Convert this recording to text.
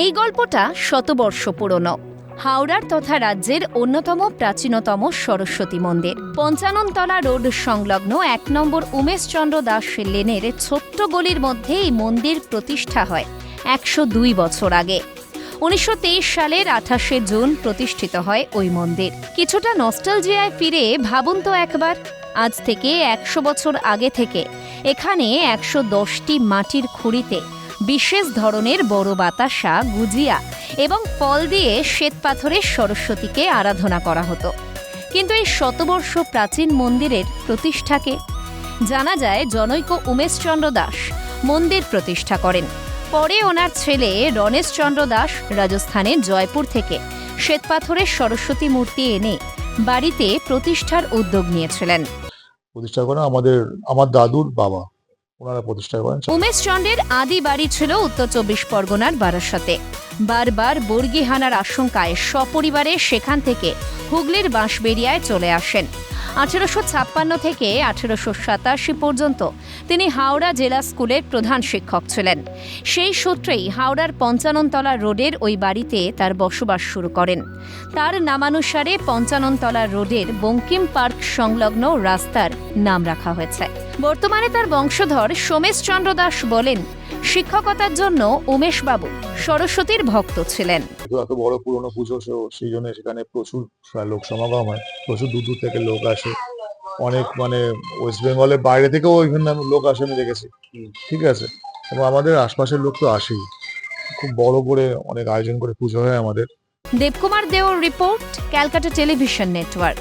এই গল্পটা শতবর্ষ পুরনো। হাওড়ার তথা রাজ্যের অন্যতম প্রাচীনতম সরস্বতী মন্দির। পঞ্চাননতলা রোড সংলগ্ন এক নম্বর উমেশচন্দ্র দাস লেনের ছোট্ট গলির মধ্যে এই মন্দির প্রতিষ্ঠা হয় একশো দুই বছর আগে। উনিশশো তেইশ সালের আঠাশে জুন প্রতিষ্ঠিত হয় ওই মন্দির। কিছুটা নস্টালজিয়ায় ফিরে ভাবুন তো একবার, আজ থেকে একশো বছর আগে থেকে, এখানে একশো দশটি মাটির খুঁড়িতে বিশেষ ধরনের বড় বাতাসা, গুজিয়া এবং ফল দিয়ে শ্বেতপাথরের সরস্বতীকে আরাধনা করা হতো। কিন্তু এই শতবর্ষ প্রাচীন মন্দিরের প্রতিষ্ঠাকে জানা যায় জনৈক উমেশচন্দ্র দাস মন্দির প্রতিষ্ঠা করেন। পরে ওনার ছেলে রণেশচন্দ্র দাস রাজস্থানের জয়পুর থেকে শ্বেতপাথরের সরস্বতী মূর্তি এনে বাড়িতে প্রতিষ্ঠার উদ্যোগ নিয়েছিলেন। প্রতিষ্ঠা করেন আমাদের, আমার দাদুর বাবা। ওনারা প্রতিষ্ঠা করেন উমেশচন্দ্রের আদি বাড়ি ছিল উত্তর চব্বিশ পরগনার বারাসাতে। বারবার বর্গি হানার আশঙ্কায় সপরিবারে সেখান থেকে হুগলির বাঁশবেরিয়ায় চলে আসেন। আঠেরোশো ছাপ্পান্ন থেকে আঠেরোশো সাতাশি পর্যন্ত তিনি হাওড়া জেলা স্কুলের প্রধান শিক্ষক ছিলেন। সেই সূত্রেই হাওড়ার পঞ্চাননতলা রোডের ওই বাড়িতে তার বসবাস শুরু করেন। তার নামানুসারে পঞ্চাননতলা রোডের বঙ্কিম পার্ক সংলগ্ন রাস্তার নাম রাখা হয়েছে। বর্তমানে তার বংশধর সোমেশচন্দ্র দাস বলেন, শিক্ষকতার জন্য উমেশবাবু সরস্বতীর ভক্ত ছিলেন। এত বড় পুরনো পুজো সেই জন্য সেখানে প্রচুর লোক সমাগম হয়। প্রচুর দূর দূর থেকে লোক আসে। অনেক মানে ওয়েস্ট বেঙ্গলের বাইরে থেকেও ওইখানে লোক আসে আমি দেখেছি। ঠিক আছে? এবং আমাদের আশপাশের লোক তো আসেই। খুব বড় করে অনেক আয়োজন করে পুজো হয় আমাদের। দেবকুমার দেওর রিপোর্ট ক্যালকাটা টেলিভিশন নেটওয়ার্ক।